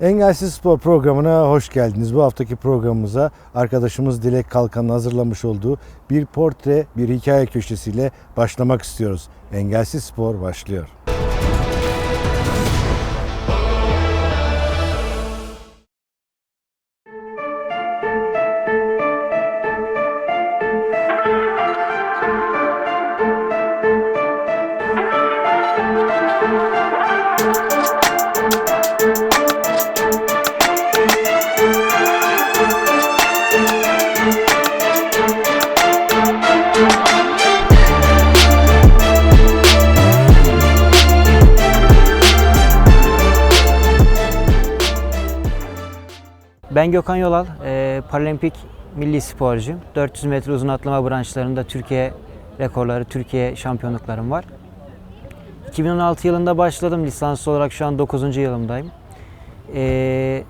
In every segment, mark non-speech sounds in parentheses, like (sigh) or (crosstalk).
Engelsiz Spor programına hoş geldiniz. Bu haftaki programımıza arkadaşımız Dilek Kalkan'ın hazırlamış olduğu bir portre, bir hikaye köşesiyle başlamak istiyoruz. Engelsiz Spor başlıyor. Ben Gökhan Yolal, e, paralimpik milli sporcuyum. 400 metre uzun atlama branşlarında Türkiye rekorları, Türkiye şampiyonluklarım var. 2016 yılında başladım lisanslı olarak şu an 9. yılımdayım. E,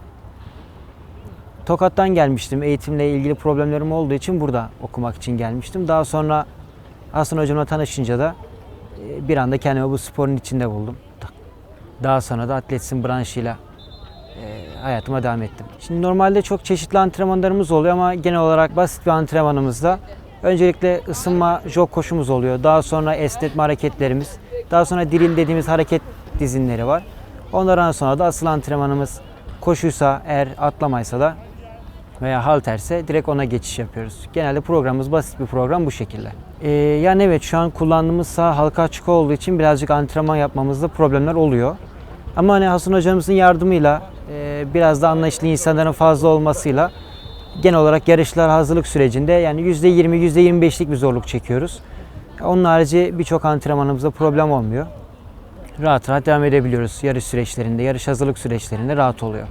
Tokat'tan gelmiştim. Eğitimle ilgili problemlerim olduğu için burada okumak için gelmiştim. Daha sonra Hasan hocamla tanışınca da e, bir anda kendimi bu sporun içinde buldum. Daha sonra da atletizm branşıyla hayatıma devam ettim. Şimdi normalde çok çeşitli antrenmanlarımız oluyor ama genel olarak basit bir antrenmanımızda öncelikle ısınma jog koşumuz oluyor. Daha sonra esnetme hareketlerimiz, daha sonra drill dediğimiz hareket dizinleri var. Ondan sonra da asıl antrenmanımız koşuysa eğer atlamaysa da veya halterse direkt ona geçiş yapıyoruz. Genelde programımız basit bir program bu şekilde. Ee, yani evet şu an kullandığımız saha halka açık olduğu için birazcık antrenman yapmamızda problemler oluyor. Ama hani Hasan hocamızın yardımıyla e, biraz da anlayışlı insanların fazla olmasıyla genel olarak yarışlar hazırlık sürecinde yani %20 %25'lik bir zorluk çekiyoruz. Onun harici birçok antrenmanımızda problem olmuyor. Rahat rahat devam edebiliyoruz yarış süreçlerinde, yarış hazırlık süreçlerinde rahat oluyor.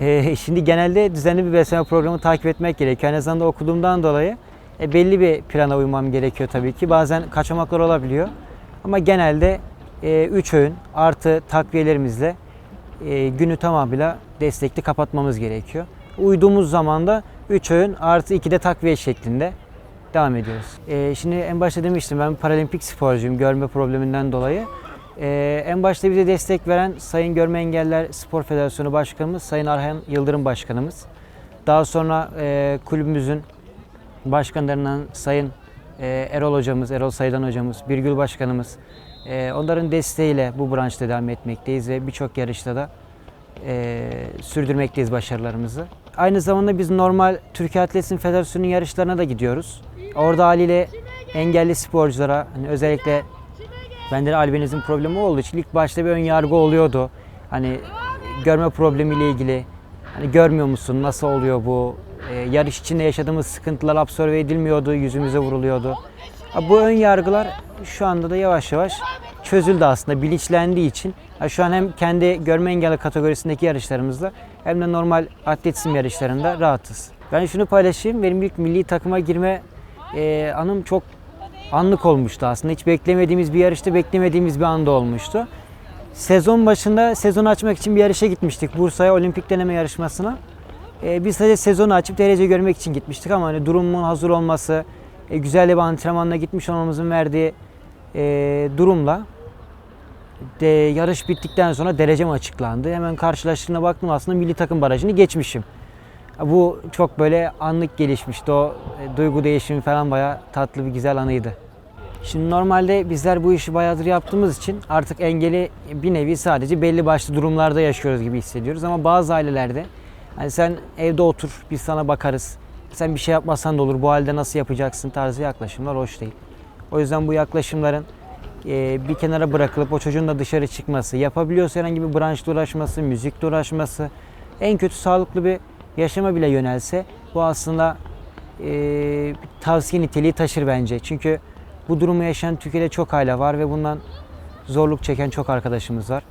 E, (laughs) şimdi genelde düzenli bir beslenme programı takip etmek gerekiyor. Aynı zamanda okuduğumdan dolayı e, belli bir plana uymam gerekiyor tabii ki. Bazen kaçamaklar olabiliyor. Ama genelde 3 öğün artı takviyelerimizle e, günü tamamıyla destekli kapatmamız gerekiyor. Uyduğumuz zaman da 3 öğün artı 2 de takviye şeklinde devam ediyoruz. E, şimdi en başta demiştim ben paralimpik sporcuyum görme probleminden dolayı. E, en başta bize destek veren Sayın Görme Engeller Spor Federasyonu Başkanımız Sayın Arhan Yıldırım Başkanımız. Daha sonra e, kulübümüzün başkanlarından Sayın e, Erol Hocamız, Erol Saydan Hocamız, Birgül Başkanımız, e, onların desteğiyle bu branşta devam etmekteyiz ve birçok yarışta da e, sürdürmekteyiz başarılarımızı. Aynı zamanda biz normal Türkiye Atletizm Federasyonu'nun yarışlarına da gidiyoruz. Orada haliyle engelli sporculara hani özellikle bende de albinizm problemi olduğu için ilk başta bir ön yargı oluyordu. Hani görme problemiyle ilgili hani görmüyor musun nasıl oluyor bu e, yarış içinde yaşadığımız sıkıntılar absorbe edilmiyordu yüzümüze vuruluyordu. Bu ön yargılar şu anda da yavaş yavaş çözüldü aslında bilinçlendiği için. Şu an hem kendi görme engelli kategorisindeki yarışlarımızda hem de normal atletizm yarışlarında rahatız. Ben şunu paylaşayım. Benim ilk milli takıma girme e, anım çok anlık olmuştu aslında. Hiç beklemediğimiz bir yarışta beklemediğimiz bir anda olmuştu. Sezon başında sezon açmak için bir yarışa gitmiştik. Bursa'ya olimpik deneme yarışmasına. E, biz sadece sezonu açıp derece görmek için gitmiştik ama hani durumun hazır olması, e, güzel bir antrenmanla gitmiş olmamızın verdiği e, durumla de, yarış bittikten sonra derecem açıklandı. Hemen karşılaştığına baktım aslında milli takım barajını geçmişim. Bu çok böyle anlık gelişmişti. O e, duygu değişimi falan bayağı tatlı bir güzel anıydı. Şimdi normalde bizler bu işi bayağıdır yaptığımız için artık engeli bir nevi sadece belli başlı durumlarda yaşıyoruz gibi hissediyoruz. Ama bazı ailelerde hani sen evde otur biz sana bakarız. Sen bir şey yapmasan da olur bu halde nasıl yapacaksın tarzı yaklaşımlar hoş değil. O yüzden bu yaklaşımların e, bir kenara bırakılıp o çocuğun da dışarı çıkması, yapabiliyorsa herhangi bir branşla uğraşması, müzikle uğraşması, en kötü sağlıklı bir yaşama bile yönelse bu aslında e, tavsiye niteliği taşır bence. Çünkü bu durumu yaşayan Türkiye'de çok aile var ve bundan zorluk çeken çok arkadaşımız var.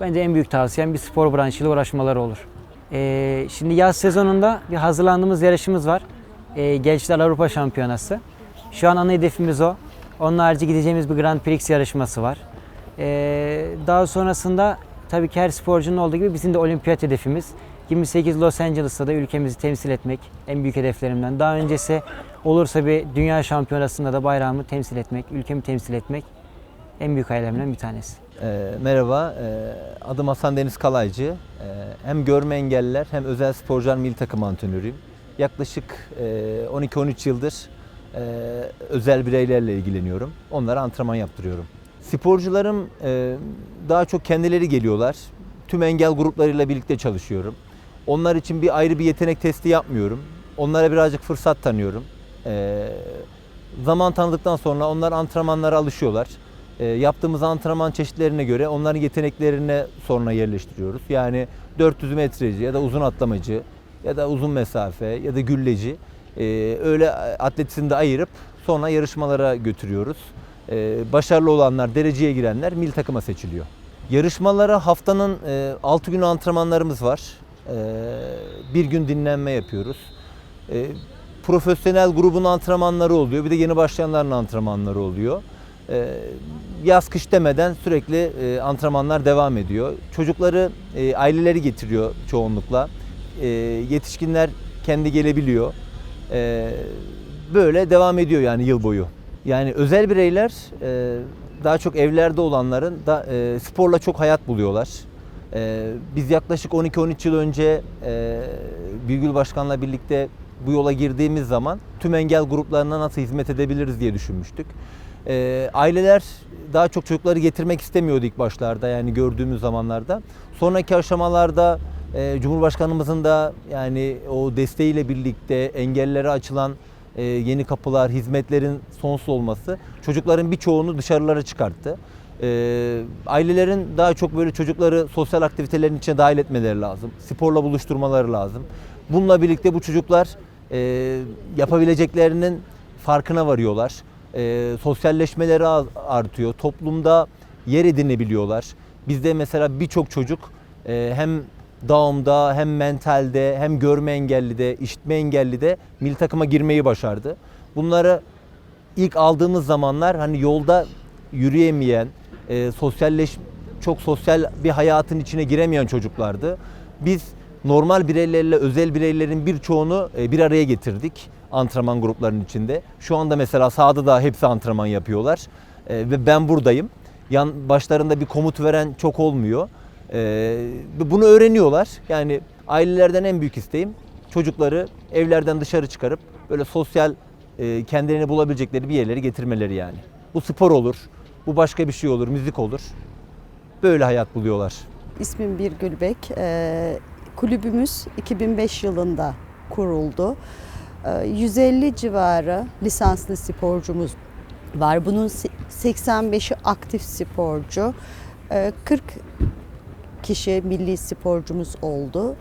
Bence en büyük tavsiyem bir spor branşıyla uğraşmaları olur. Ee, şimdi yaz sezonunda bir hazırlandığımız yarışımız var. Ee, Gençler Avrupa Şampiyonası. Şu an ana hedefimiz o. Onun harici gideceğimiz bir Grand Prix yarışması var. Ee, daha sonrasında tabii ki her sporcunun olduğu gibi bizim de olimpiyat hedefimiz. 28 Los Angeles'ta da ülkemizi temsil etmek en büyük hedeflerimden. Daha öncesi olursa bir dünya şampiyonasında da bayrağımı temsil etmek, ülkemi temsil etmek en büyük hayallerimden bir tanesi. Ee, merhaba, ee, adım Hasan Deniz Kalaycı. Ee, hem görme engelliler hem özel sporcular milli takım antrenörüyüm. Yaklaşık ee, 12-13 yıldır ee, özel bireylerle ilgileniyorum. Onlara antrenman yaptırıyorum. Sporcularım ee, daha çok kendileri geliyorlar. Tüm engel gruplarıyla birlikte çalışıyorum. Onlar için bir ayrı bir yetenek testi yapmıyorum. Onlara birazcık fırsat tanıyorum. Ee, zaman tanıdıktan sonra onlar antrenmanlara alışıyorlar. E, yaptığımız antrenman çeşitlerine göre onların yeteneklerine sonra yerleştiriyoruz. Yani 400 metreci ya da uzun atlamacı ya da uzun mesafe ya da gülleci e, öyle atletisini de ayırıp sonra yarışmalara götürüyoruz. E, başarılı olanlar, dereceye girenler milli takıma seçiliyor. Yarışmalara haftanın e, 6 günü antrenmanlarımız var. E, bir gün dinlenme yapıyoruz. E, profesyonel grubun antrenmanları oluyor. Bir de yeni başlayanların antrenmanları oluyor. Ee, yaz kış demeden sürekli e, antrenmanlar devam ediyor. Çocukları e, aileleri getiriyor çoğunlukla. E, yetişkinler kendi gelebiliyor. Böyle devam ediyor yani yıl boyu. Yani özel bireyler daha çok evlerde olanların da sporla çok hayat buluyorlar. Biz yaklaşık 12-13 yıl önce e, Başkan'la birlikte bu yola girdiğimiz zaman tüm engel gruplarına nasıl hizmet edebiliriz diye düşünmüştük. E, aileler daha çok çocukları getirmek istemiyordu ilk başlarda yani gördüğümüz zamanlarda. Sonraki aşamalarda e, Cumhurbaşkanımızın da yani o desteğiyle birlikte engellere açılan e, yeni kapılar, hizmetlerin sonsuz olması çocukların birçoğunu dışarılara çıkarttı. E, ailelerin daha çok böyle çocukları sosyal aktivitelerin içine dahil etmeleri lazım. Sporla buluşturmaları lazım. Bununla birlikte bu çocuklar e, yapabileceklerinin farkına varıyorlar. E, sosyalleşmeleri artıyor. Toplumda yer edinebiliyorlar. Bizde mesela birçok çocuk e, hem Down'da hem mentalde hem görme engelli de işitme engelli de milli takıma girmeyi başardı. Bunları ilk aldığımız zamanlar hani yolda yürüyemeyen, e, sosyalleş çok sosyal bir hayatın içine giremeyen çocuklardı. Biz normal bireylerle özel bireylerin birçoğunu e, bir araya getirdik antrenman gruplarının içinde. Şu anda mesela sahada da hepsi antrenman yapıyorlar E, ve ben buradayım. Yan başlarında bir komut veren çok olmuyor. E, bunu öğreniyorlar. Yani ailelerden en büyük isteğim çocukları evlerden dışarı çıkarıp böyle sosyal e, kendilerini bulabilecekleri bir yerlere getirmeleri yani. Bu spor olur, bu başka bir şey olur, müzik olur. Böyle hayat buluyorlar. İsmim Birgül Bek. Ee, kulübümüz 2005 yılında kuruldu. Ee, 150 civarı lisanslı sporcumuz var. Bunun se- 85'i aktif sporcu. Ee, 40 kişi milli sporcumuz oldu.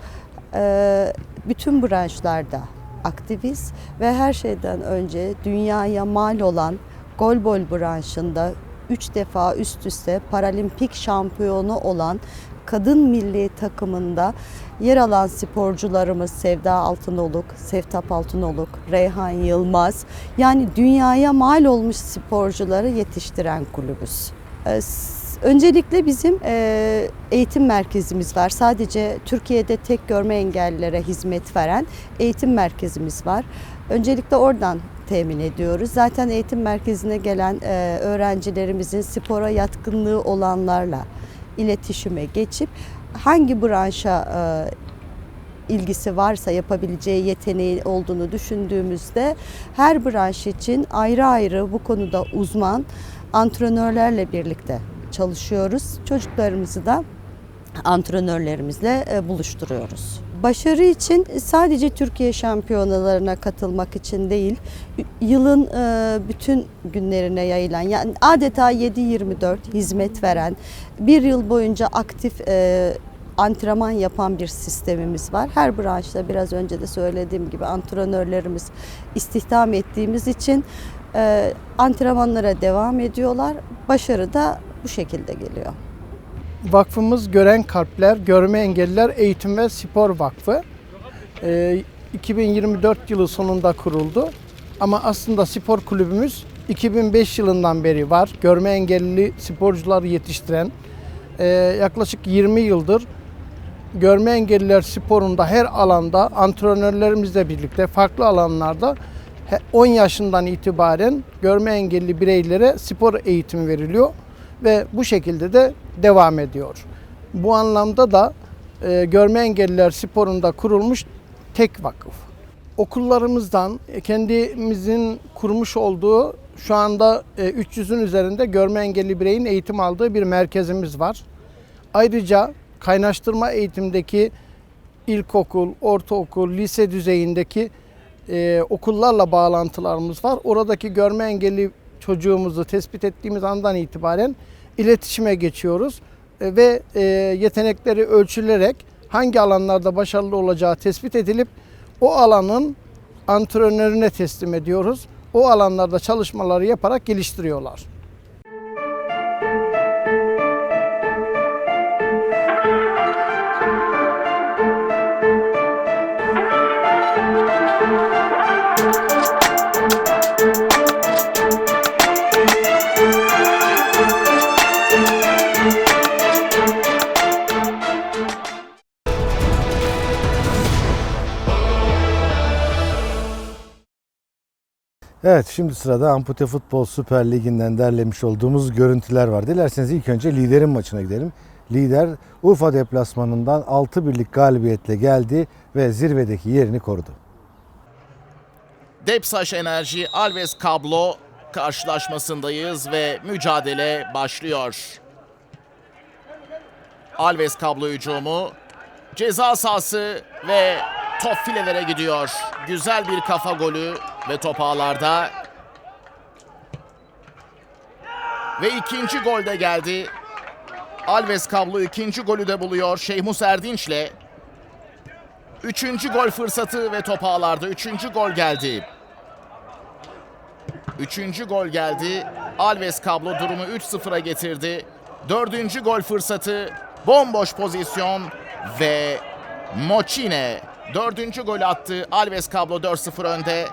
Ee, bütün branşlarda aktifiz ve her şeyden önce dünyaya mal olan golbol branşında 3 defa üst üste paralimpik şampiyonu olan kadın milli takımında yer alan sporcularımız Sevda Altınoluk, Sevtap Altınoluk, Reyhan Yılmaz yani dünyaya mal olmuş sporcuları yetiştiren kulübüz. Ee, Öncelikle bizim e, eğitim merkezimiz var. Sadece Türkiye'de tek görme engellilere hizmet veren eğitim merkezimiz var. Öncelikle oradan temin ediyoruz. Zaten eğitim merkezine gelen e, öğrencilerimizin spora yatkınlığı olanlarla iletişime geçip hangi branşa e, ilgisi varsa yapabileceği yeteneği olduğunu düşündüğümüzde her branş için ayrı ayrı bu konuda uzman antrenörlerle birlikte çalışıyoruz. Çocuklarımızı da antrenörlerimizle e, buluşturuyoruz. Başarı için sadece Türkiye şampiyonalarına katılmak için değil, yılın e, bütün günlerine yayılan, yani adeta 7-24 hizmet veren, bir yıl boyunca aktif e, antrenman yapan bir sistemimiz var. Her branşta biraz önce de söylediğim gibi antrenörlerimiz istihdam ettiğimiz için antrenmanlara devam ediyorlar. Başarı da bu şekilde geliyor. Vakfımız Gören Kalpler, Görme Engelliler Eğitim ve Spor Vakfı. Ee, 2024 yılı sonunda kuruldu. Ama aslında spor kulübümüz 2005 yılından beri var. Görme engelli sporcuları yetiştiren ee, yaklaşık 20 yıldır görme engelliler sporunda her alanda antrenörlerimizle birlikte farklı alanlarda he- 10 yaşından itibaren görme engelli bireylere spor eğitimi veriliyor ve bu şekilde de devam ediyor. Bu anlamda da e, görme engelliler sporunda kurulmuş tek vakıf. Okullarımızdan e, kendimizin kurmuş olduğu şu anda e, 300'ün üzerinde görme engelli bireyin eğitim aldığı bir merkezimiz var. Ayrıca kaynaştırma eğitimdeki ilkokul, ortaokul, lise düzeyindeki e, okullarla bağlantılarımız var. Oradaki görme engelli çocuğumuzu tespit ettiğimiz andan itibaren iletişime geçiyoruz E, ve e, yetenekleri ölçülerek hangi alanlarda başarılı olacağı tespit edilip o alanın antrenörüne teslim ediyoruz. O alanlarda çalışmaları yaparak geliştiriyorlar. Evet şimdi sırada Ampute Futbol Süper Ligi'nden derlemiş olduğumuz görüntüler var. Dilerseniz ilk önce liderin maçına gidelim. Lider Urfa deplasmanından 6 birlik galibiyetle geldi ve zirvedeki yerini korudu. Depsaş Enerji Alves Kablo karşılaşmasındayız ve mücadele başlıyor. Alves Kablo hücumu ceza sahası ve top filelere gidiyor. Güzel bir kafa golü ve top ağlarda. Ve ikinci gol de geldi. Alves Kablo ikinci golü de buluyor Şeyhmus Erdinç'le. Üçüncü gol fırsatı ve top ağlarda. Üçüncü gol geldi. Üçüncü gol geldi. Alves Kablo durumu 3-0'a getirdi. Dördüncü gol fırsatı. Bomboş pozisyon ve Moçine dördüncü gol attı. Alves Kablo 4-0 önde.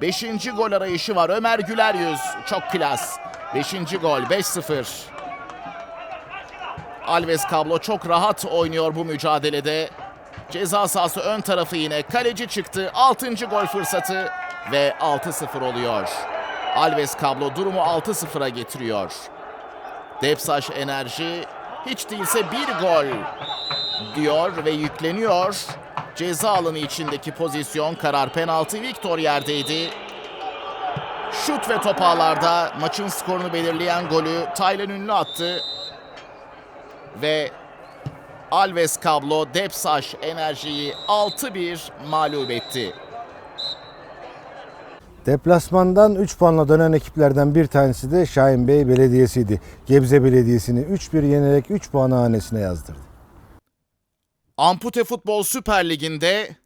Beşinci gol arayışı var. Ömer Güler yüz. Çok klas. Beşinci gol 5-0. Alves Kablo çok rahat oynuyor bu mücadelede. Ceza sahası ön tarafı yine. Kaleci çıktı. Altıncı gol fırsatı ve 6-0 oluyor. Alves Kablo durumu 6-0'a getiriyor. Depsaş Enerji hiç değilse bir gol diyor ve yükleniyor. Ceza alanı içindeki pozisyon karar penaltı Viktor yerdeydi. Şut ve top ağlarda maçın skorunu belirleyen golü Taylan Ünlü attı. Ve Alves Kablo Depsaş Enerji'yi 6-1 mağlup etti. Deplasmandan 3 puanla dönen ekiplerden bir tanesi de Şahin Bey Belediyesi'ydi. Gebze Belediyesi'ni 3-1 yenerek 3 puanı hanesine yazdırdı. Ampute Futbol Süper Ligi'nde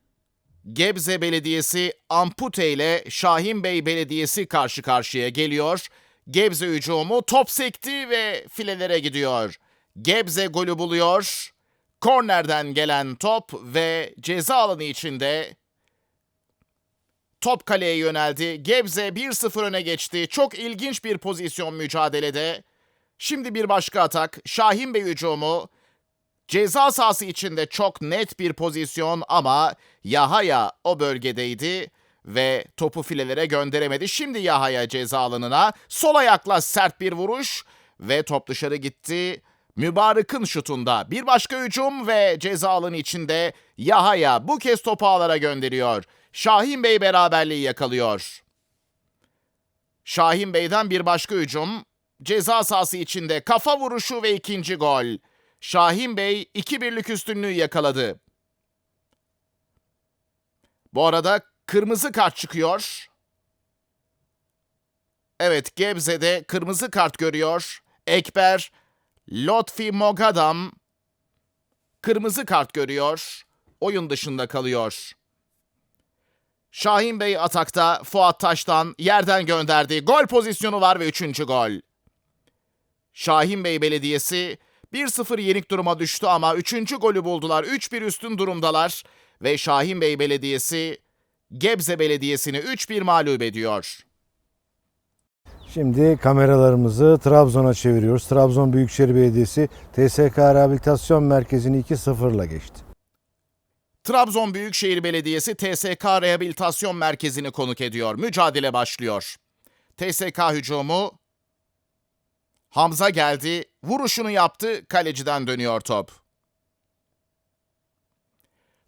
Gebze Belediyesi Ampute ile Şahin Bey Belediyesi karşı karşıya geliyor. Gebze hücumu top sekti ve filelere gidiyor. Gebze golü buluyor. Kornerden gelen top ve ceza alanı içinde top kaleye yöneldi. Gebze 1-0 öne geçti. Çok ilginç bir pozisyon mücadelede. Şimdi bir başka atak. Şahin Bey hücumu Ceza sahası içinde çok net bir pozisyon ama Yahaya o bölgedeydi ve topu filelere gönderemedi. Şimdi Yahaya ceza alanına sol ayakla sert bir vuruş ve top dışarı gitti. Mübarek'ın şutunda bir başka hücum ve ceza alanı içinde Yahaya bu kez topu ağlara gönderiyor. Şahin Bey beraberliği yakalıyor. Şahin Bey'den bir başka hücum. Ceza sahası içinde kafa vuruşu ve ikinci gol. Şahin Bey 2-1'lik üstünlüğü yakaladı. Bu arada kırmızı kart çıkıyor. Evet Gebze'de kırmızı kart görüyor. Ekber Lotfi Mogadam kırmızı kart görüyor. Oyun dışında kalıyor. Şahin Bey atakta Fuat Taş'tan yerden gönderdi. Gol pozisyonu var ve üçüncü gol. Şahin Bey Belediyesi 1-0 yenik duruma düştü ama 3. golü buldular. 3-1 üstün durumdalar ve Şahin Bey Belediyesi Gebze Belediyesi'ni 3-1 mağlup ediyor. Şimdi kameralarımızı Trabzon'a çeviriyoruz. Trabzon Büyükşehir Belediyesi TSK Rehabilitasyon Merkezi'ni 2-0'la geçti. Trabzon Büyükşehir Belediyesi TSK Rehabilitasyon Merkezi'ni konuk ediyor. Mücadele başlıyor. TSK hücumu Hamza geldi, vuruşunu yaptı, kaleciden dönüyor top.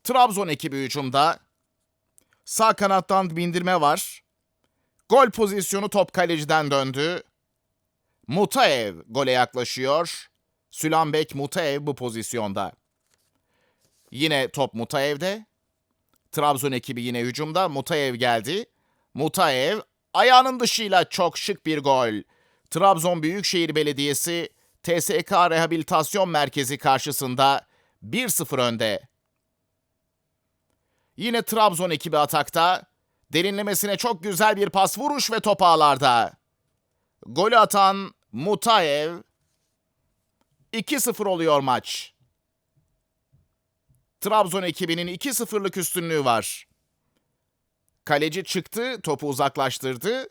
Trabzon ekibi hücumda. Sağ kanattan bindirme var. Gol pozisyonu top kaleciden döndü. Mutaev gole yaklaşıyor. Sülanbek Mutaev bu pozisyonda. Yine top Mutaev'de. Trabzon ekibi yine hücumda. Mutaev geldi. Mutaev ayağının dışıyla çok şık bir gol. Trabzon Büyükşehir Belediyesi TSK Rehabilitasyon Merkezi karşısında 1-0 önde. Yine Trabzon ekibi atakta. Derinlemesine çok güzel bir pas vuruş ve top ağlarda. Golü atan Mutaev 2-0 oluyor maç. Trabzon ekibinin 2-0'lık üstünlüğü var. Kaleci çıktı, topu uzaklaştırdı.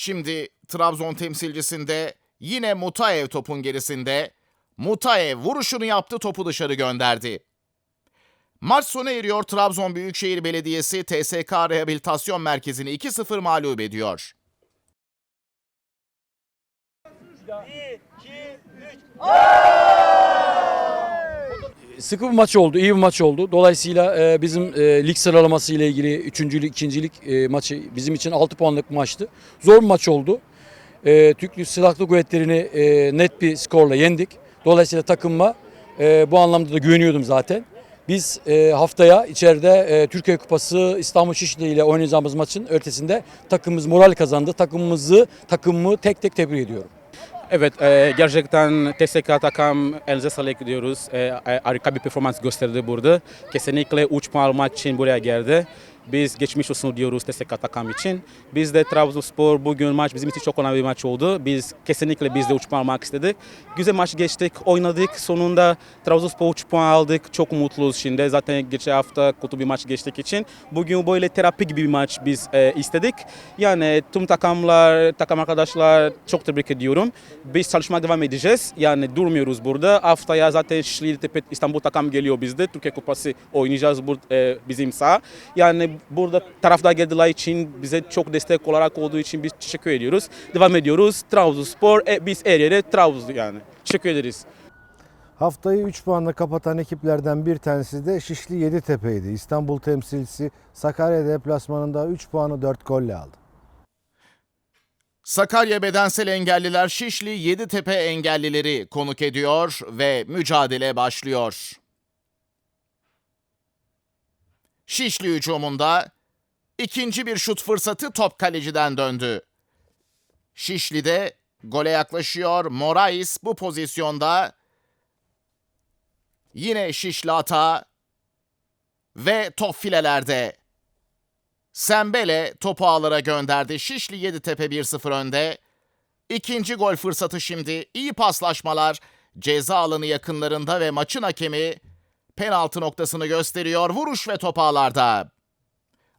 Şimdi Trabzon temsilcisinde yine Mutaev topun gerisinde. Mutaev vuruşunu yaptı, topu dışarı gönderdi. Maç sona eriyor. Trabzon Büyükşehir Belediyesi TSK Rehabilitasyon Merkezi'ni 2-0 mağlup ediyor. Sıkı bir maç oldu, iyi bir maç oldu. Dolayısıyla e, bizim e, lig sıralaması ile ilgili üçüncülük, ikincilik e, maçı bizim için 6 puanlık maçtı. Zor bir maç oldu. E, Türk Silahlı Kuvvetleri'ni e, net bir skorla yendik. Dolayısıyla takımıma e, bu anlamda da güveniyordum zaten. Biz e, haftaya içeride e, Türkiye Kupası İstanbul Şişli ile oynayacağımız maçın ötesinde takımımız moral kazandı. Takımımızı, takımımı tek tek tebrik ediyorum. Evet, e, gerçekten TSK takım elinize sağlık diyoruz. E, harika bir performans gösterdi burada. Kesinlikle 3 puan almak için buraya geldi. Biz geçmiş olsun diyoruz TSK takım için. Biz de Trabzonspor bugün maç bizim için çok önemli bir maç oldu. Biz kesinlikle biz de 3 puan almak istedik. Güzel maç geçtik, oynadık. Sonunda Trabzonspor 3 puan aldık. Çok mutluyuz şimdi. Zaten geçen hafta kötü bir maç geçtik için. Bugün böyle terapi gibi bir maç biz e, istedik. Yani tüm takımlar, takım arkadaşlar çok tebrik ediyorum. Biz çalışmaya devam edeceğiz. Yani durmuyoruz burada. Haftaya zaten Şişli İstanbul takım geliyor bizde. Türkiye Kupası oynayacağız burada, e, bizim saha. Yani burada taraftar geldiği için bize çok destek olarak olduğu için biz teşekkür ediyoruz. Devam ediyoruz. Trabzonspor, e, biz her yere Trabzon yani. Teşekkür ederiz. Haftayı 3 puanla kapatan ekiplerden bir tanesi de Şişli Yeditepe'ydi. İstanbul temsilcisi Sakarya deplasmanında 3 puanı 4 golle aldı. Sakarya Bedensel Engelliler Şişli Yeditepe Engellileri konuk ediyor ve mücadele başlıyor. Şişli hücumunda ikinci bir şut fırsatı top kaleciden döndü. Şişli'de gole yaklaşıyor. Morais bu pozisyonda yine Şişli hata ve top filelerde. Sembele topu ağlara gönderdi. Şişli Yeditepe 1-0 önde. İkinci gol fırsatı şimdi. İyi paslaşmalar. Ceza alanı yakınlarında ve maçın hakemi penaltı noktasını gösteriyor. Vuruş ve top ağlarda.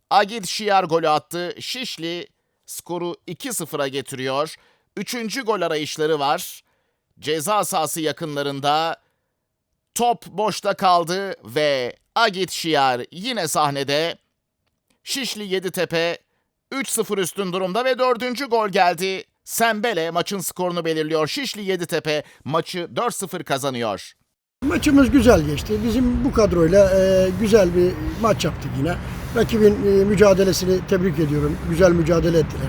Agit Şiar golü attı. Şişli skoru 2-0'a getiriyor. Üçüncü gol arayışları var. Ceza sahası yakınlarında top boşta kaldı ve Agit Şiar yine sahnede. Şişli Yeditepe 3-0 üstün durumda ve dördüncü gol geldi. Sembele maçın skorunu belirliyor. Şişli Yeditepe maçı 4-0 kazanıyor. Maçımız güzel geçti. Bizim bu kadroyla e, güzel bir maç yaptık yine. Rakibin e, mücadelesini tebrik ediyorum. Güzel mücadele ettiler.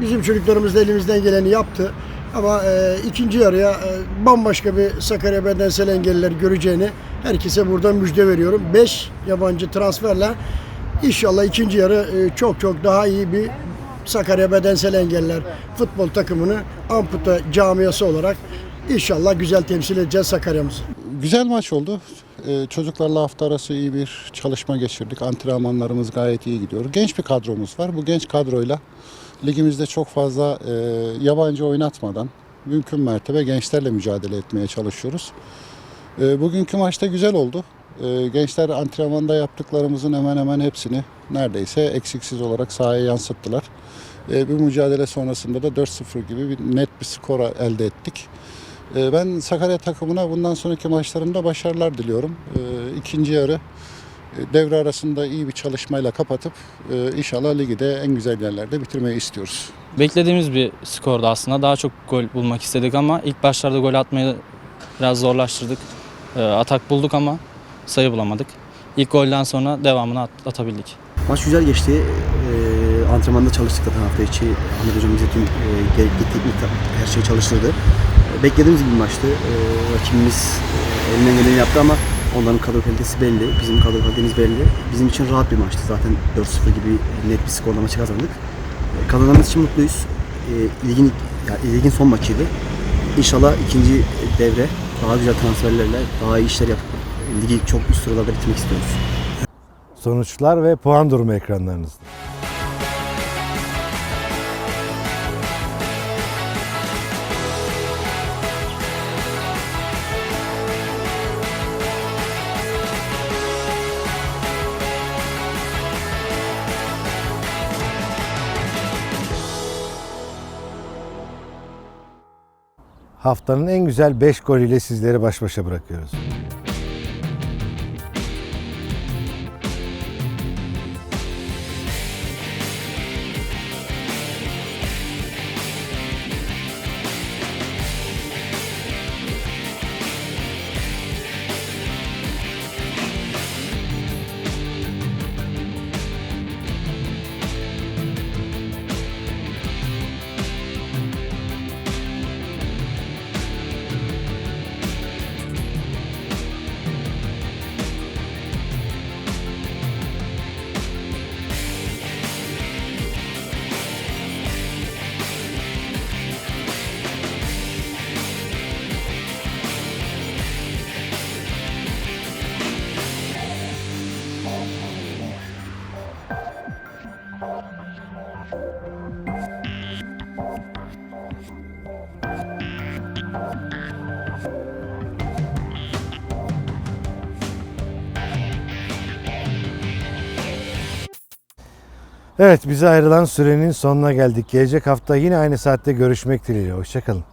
Bizim çocuklarımız da elimizden geleni yaptı. Ama e, ikinci yarıya e, bambaşka bir Sakarya Bedensel Engelliler göreceğini herkese buradan müjde veriyorum. 5 yabancı transferle inşallah ikinci yarı e, çok çok daha iyi bir Sakarya Bedensel Engelliler futbol takımını amputa camiası olarak inşallah güzel temsil edeceğiz Sakarya'mızı. Güzel maç oldu. Ee, çocuklarla hafta arası iyi bir çalışma geçirdik. Antrenmanlarımız gayet iyi gidiyor. Genç bir kadromuz var. Bu genç kadroyla ligimizde çok fazla e, yabancı oynatmadan mümkün mertebe gençlerle mücadele etmeye çalışıyoruz. E, bugünkü maçta güzel oldu. E, gençler antrenmanda yaptıklarımızın hemen hemen hepsini neredeyse eksiksiz olarak sahaya yansıttılar. E, bu mücadele sonrasında da 4-0 gibi bir net bir skor elde ettik. Ee, Ben Sakarya takımına bundan sonraki maçlarında başarılar diliyorum. Ee, İkinci yarı e, devre arasında iyi bir çalışmayla kapatıp e, inşallah ligi de en güzel yerlerde bitirmeyi istiyoruz. Beklediğimiz bir skordu aslında. Daha çok gol bulmak istedik ama ilk başlarda gol atmayı biraz zorlaştırdık. Ee, Atak bulduk ama sayı bulamadık. İlk golden sonra devamını at- atabildik. Maç güzel geçti. Ee, antrenmanda çalıştık zaten hafta içi. Ahmet Hocam bize tüm e, gerekli teknik her şeyi çalıştırdı. E, beklediğimiz gibi maçtı. E, rakibimiz e, elinden geleni yaptı ama onların kadro kalitesi belli. Bizim kadro kalitemiz belli. Bizim için rahat bir maçtı. Zaten 4-0 gibi net bir skorla maçı kazandık. E, kazanmamız için mutluyuz. E, ligin, yani ligin son maçıydı. İnşallah ikinci devre daha güzel transferlerle daha iyi işler yapıp ligi çok üst sıralarda bitirmek istiyoruz. Sonuçlar ve puan durumu ekranlarınızda. Haftanın en güzel 5 golüyle sizleri baş başa bırakıyoruz. Evet bize ayrılan sürenin sonuna geldik. Gelecek hafta yine aynı saatte görüşmek dileğiyle. Hoşçakalın.